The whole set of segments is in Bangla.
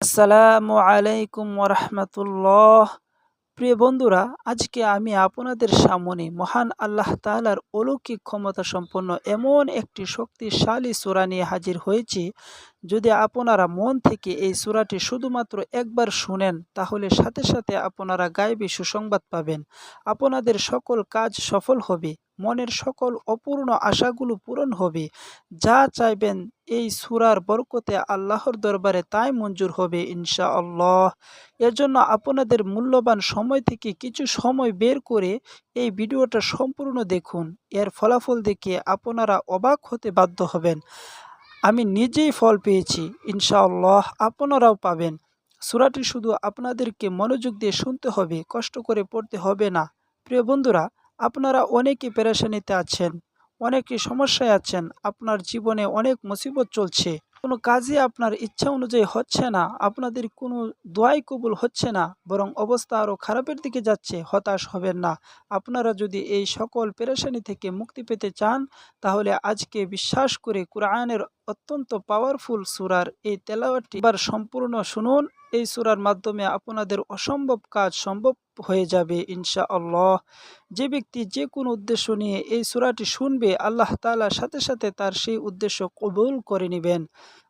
আসসালামু আলাইকুম ওরহমতুল্লাহ। প্রিয় বন্ধুরা, আজকে আমি আপনাদের সামনে মহান আল্লাহ তাআলার অলৌকিক ক্ষমতা সম্পন্ন এমন একটি শক্তিশালী সূরা নিয়ে হাজির হয়েছি। যদি আপনারা মন থেকে এই সূরাটি শুধুমাত্র একবার শুনেন, তাহলে সাথে সাথে আপনারা গায়েবী সুসংবাদ পাবেন। আপনাদের সকল কাজ সফল হবে। মনের সকল অপূর্ণ আশাগুলো পূরণ হবে। যা চাইবেন এই সুরার বরকতে আল্লাহর দরবারে তাই মঞ্জুর হবে ইনশা আল্লাহ এর জন্য আপনাদের মূল্যবান সময় থেকে কিছু সময় বের করে এই ভিডিওটা সম্পূর্ণ দেখুন। এর ফলাফল দেখে আপনারা অবাক হতে বাধ্য হবেন। আমি নিজেই ফল পেয়েছি, ইনশাআল্লাহ আপনারাও পাবেন। সুরাটি শুধু আপনাদেরকে মনোযোগ দিয়ে শুনতে হবে, কষ্ট করে পড়তে হবে না। প্রিয় বন্ধুরা আপনারা অনেকই পেরেশানিতে আছেন অনেকই সমস্যায় আছেন, আপনার জীবনে অনেক মুসিবত চলছে। কোনো কাজে আপনার ইচ্ছা অনুযায়ী হচ্ছে না, আপনাদের কোনো দোয়াই কবুল হচ্ছে না, বরং অবস্থা আরও খারাপের দিকে যাচ্ছে, হতাশ হবেন না। আপনারা যদি এই সকল পেরেশানি থেকে মুক্তি পেতে চান, তাহলে আজকে বিশ্বাস করে কোরআনের অত্যন্ত পাওয়ারফুল সুরার এই তেলাওয়াটি এবার সম্পূর্ণ শুনুন, এই সুরার মাধ্যমে আপনাদের অসম্ভব কাজ সম্ভব হয়ে যাবে ইনশা আল্লাহ যে ব্যক্তি যে কোনো উদ্দেশ্য নিয়ে এই সুরাটি শুনবে, আল্লাহ তালার সাথে সাথে তার সেই উদ্দেশ্য কবুল করে নেবেন।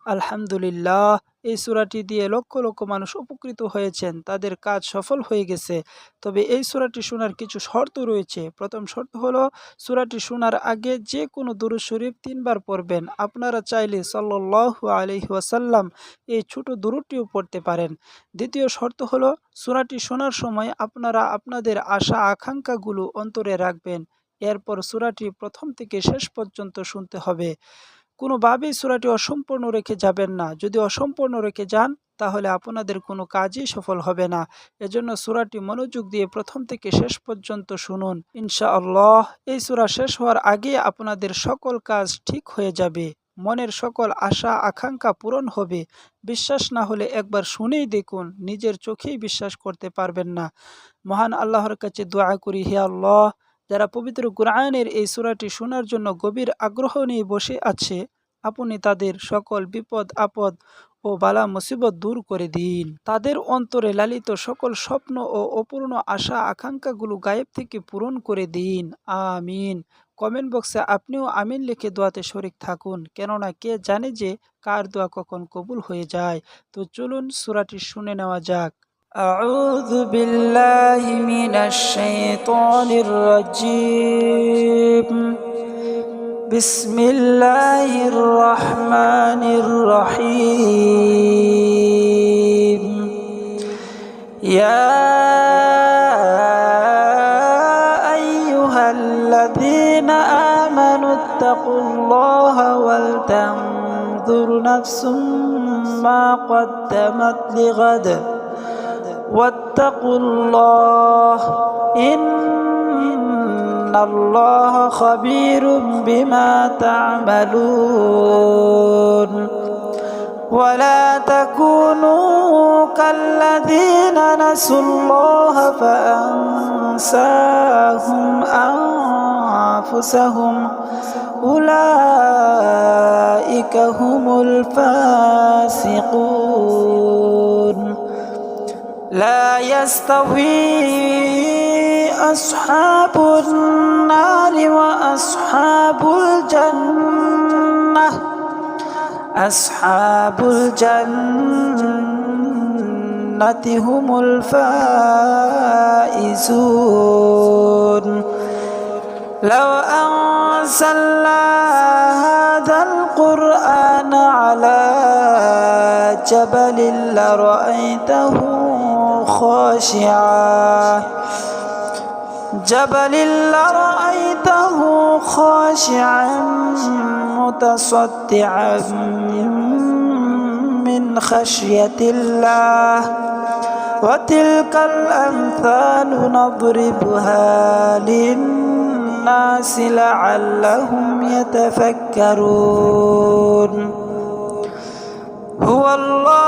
আলহামদুলিল্লাহ, এই সুরাটি দিয়ে লক্ষ লক্ষ মানুষ উপকৃত হয়েছেন, তাদের কাজ সফল হয়ে গেছে। তবে এই সুরাটি শোনার কিছু শর্ত রয়েছে। প্রথম শর্ত হলো, সুরাটি শোনার আগে যে কোনো দুরু শরীফ তিনবার পড়বেন। আপনারা চাইলে সাল্লাহ আলহি এই ছোট দুরুটিও পড়তে পারেন। দ্বিতীয় শর্ত হলো, সুরাটি শোনার সময় আপনারা আপনাদের আশা আকাঙ্ক্ষাগুলো অন্তরে রাখবেন। এরপর সুরাটি প্রথম থেকে শেষ পর্যন্ত শুনতে হবে। কোনোভাবেই সুরাটি অসম্পূর্ণ রেখে যাবেন না। যদি অসম্পূর্ণ রেখে যান, তাহলে আপনাদের কোনো কাজই সফল হবে না। এজন্য সুরাটি মনোযোগ দিয়ে প্রথম থেকে শেষ পর্যন্ত শুনুন। ইনশা আল্লাহ এই সুরা শেষ হওয়ার আগে আপনাদের সকল কাজ ঠিক হয়ে যাবে। মনের সকল আশা, আকাঙ্ক্ষা পূরণ হবে। বিশ্বাস না হলে একবার শুনেই দেখুন, নিজের চোখেই বিশ্বাস করতে পারবেন না। মহান আল্লাহর কাছে দোয়া করি, হে আল্লাহ, যারা পবিত্র কোরআনের এই সুরাটি শোনার জন্য গভীর আগ্রহ নিয়ে বসে আছে আপনি তাদের সকল বিপদ আপদ ও বালা মুসিবত দূর করে দিন তাদের অন্তরে লালিত সকল স্বপ্ন ও অপূর্ণ আশা আকাঙ্ক্ষাগুলো গায়েব থেকে পূরণ করে দিন আমিন কমেন্ট বক্সে আপনিও আমিন লিখে দোয়াতে শরিক থাকুন কেননা কে জানে যে কার দোয়া কখন কবুল হয়ে যায় তো চলুন সুরাটি শুনে নেওয়া যাক أعوذ بالله من الشيطان الرجيم بسم الله الرحمن الرحيم. يا أيها الذين آمنوا اتقوا الله ولتنظر نفس ما قدمت لغد. واتقوا الله إن الله خبير بما تعملون ولا تكونوا كالذين نسوا الله فأنساهم أنفسهم أولئك هم الفاسقون لا يستوي أصحاب النار وأصحاب الجنة أصحاب الجنة هم الفائزون. لو أنزلنا هذا القرآن على جبل لرأيته خاشعا. جبل لرأيته خاشعا متصدعا من خشية الله. وتلك الأمثال نضربها للناس لعلهم يتفكرون. هو الله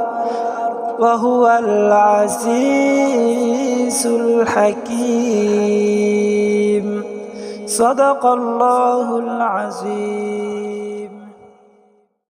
وهو العزيز الحكيم. صدق الله العظيم.